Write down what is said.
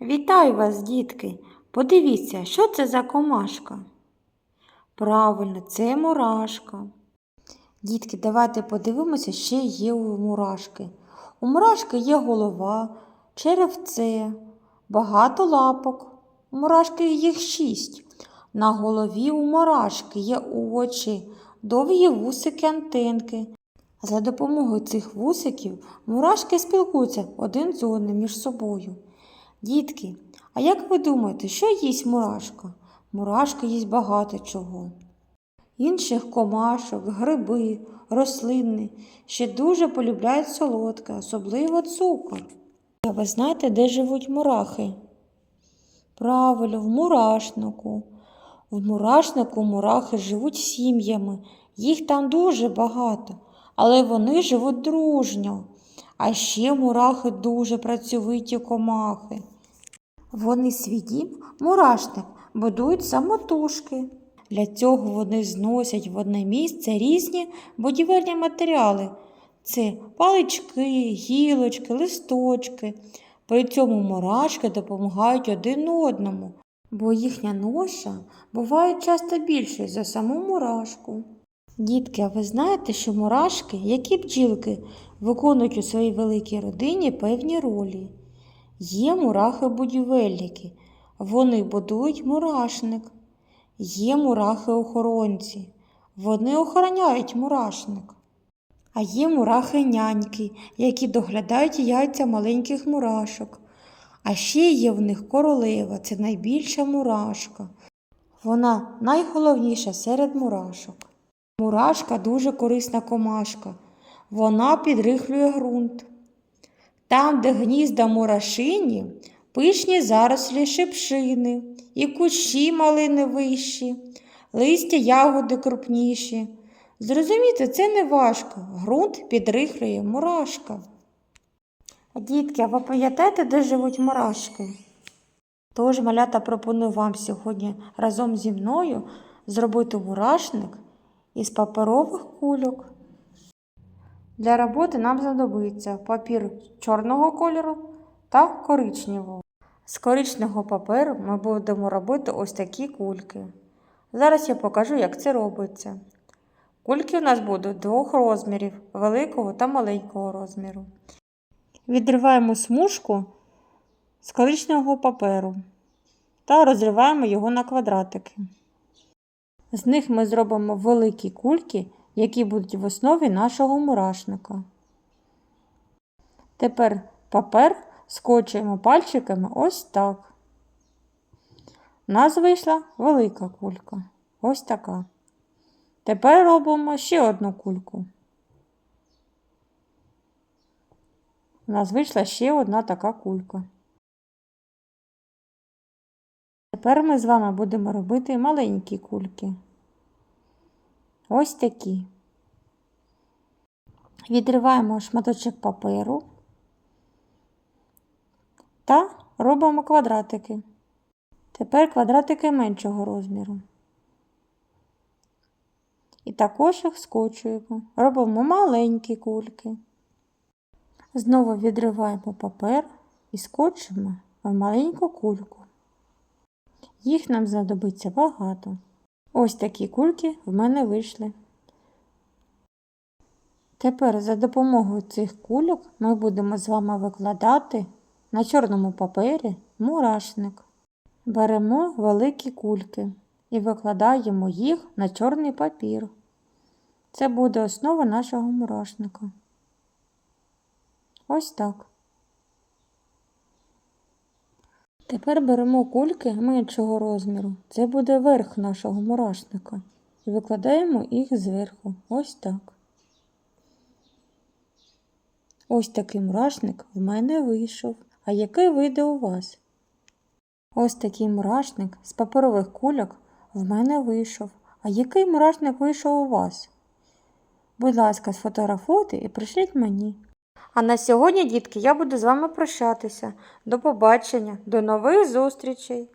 Вітаю вас, дітки! Подивіться, що це за комашка? Правильно, це мурашка. Дітки, давайте подивимося, що є у мурашки. У мурашки є голова, черевце, багато лапок. У мурашки їх шість. На голові у мурашки є очі, довгі вусики антенки. За допомогою цих вусиків мурашки спілкуються один з одним між собою. Дітки, а як ви думаєте, що їсть мурашка? Мурашка їсть багато чого. Інших комашок, гриби, рослини ще дуже полюбляють солодке, особливо цукор. А ви знаєте, де живуть мурахи? Правильно, в мурашнику. В мурашнику мурахи живуть сім'ями, їх там дуже багато, але вони живуть дружньо. А ще мурахи дуже працьовиті комахи. Вони свій мурашник, будують самотужки. Для цього вони зносять в одне місце різні будівельні матеріали. Це палички, гілочки, листочки. При цьому мурашки допомагають один одному, бо їхня ноша буває часто більшою за саму мурашку. Дітки, а ви знаєте, що мурашки, як і бджілки, виконують у своїй великій родині певні ролі. Є мурахи-будівельники, вони будують мурашник. Є мурахи-охоронці, вони охороняють мурашник. А є мурахи-няньки, які доглядають яйця маленьких мурашок. А ще є в них королева, це найбільша мурашка. Вона найголовніша серед мурашок. Мурашка дуже корисна комашка. Вона підрихлює ґрунт. Там, де гнізда мурашині, пишні зарослі шипшини, і кущі малини вищі, листя ягоди крупніші. Зрозуміти, це не важко. Грунт підрихлює мурашка. Дітки, а ви пам'ятаєте, де живуть мурашки? Тож, малята, пропоную вам сьогодні разом зі мною зробити мурашник із паперових кульок. Для роботи нам знадобиться папір чорного кольору та коричневого. З коричневого паперу ми будемо робити ось такі кульки. Зараз я покажу, як це робиться. Кульки у нас будуть двох розмірів великого та маленького розміру. Відриваємо смужку з коричневого паперу та розриваємо його на квадратики. З них ми зробимо великі кульки, які будуть в основі нашого мурашника. Тепер папер скочуємо пальчиками ось так. У нас вийшла велика кулька. Ось така. Тепер робимо ще одну кульку. У нас вийшла ще одна така кулька. Тепер ми з вами будемо робити маленькі кульки. Ось такі. Відриваємо шматочок паперу та робимо квадратики. Тепер квадратики меншого розміру. І також їх скочуємо. Робимо маленькі кульки. Знову відриваємо папер і скочимо в маленьку кульку. Їх нам знадобиться багато. Ось такі кульки в мене вийшли. Тепер за допомогою цих кульок ми будемо з вами викладати на чорному папері мурашник. Беремо великі кульки і викладаємо їх на чорний папір. Це буде основа нашого мурашника. Ось так. Тепер беремо кульки меншого розміру. Це буде верх нашого мурашника. І викладаємо їх зверху. Ось так. Ось такий мурашник в мене вийшов. А який вийде у вас? Ось такий мурашник з паперових кульок в мене вийшов. А який мурашник вийшов у вас? Будь ласка, сфотографуйте і пришліть мені. А на сьогодні, дітки, я буду з вами прощатися. До побачення, до нових зустрічей!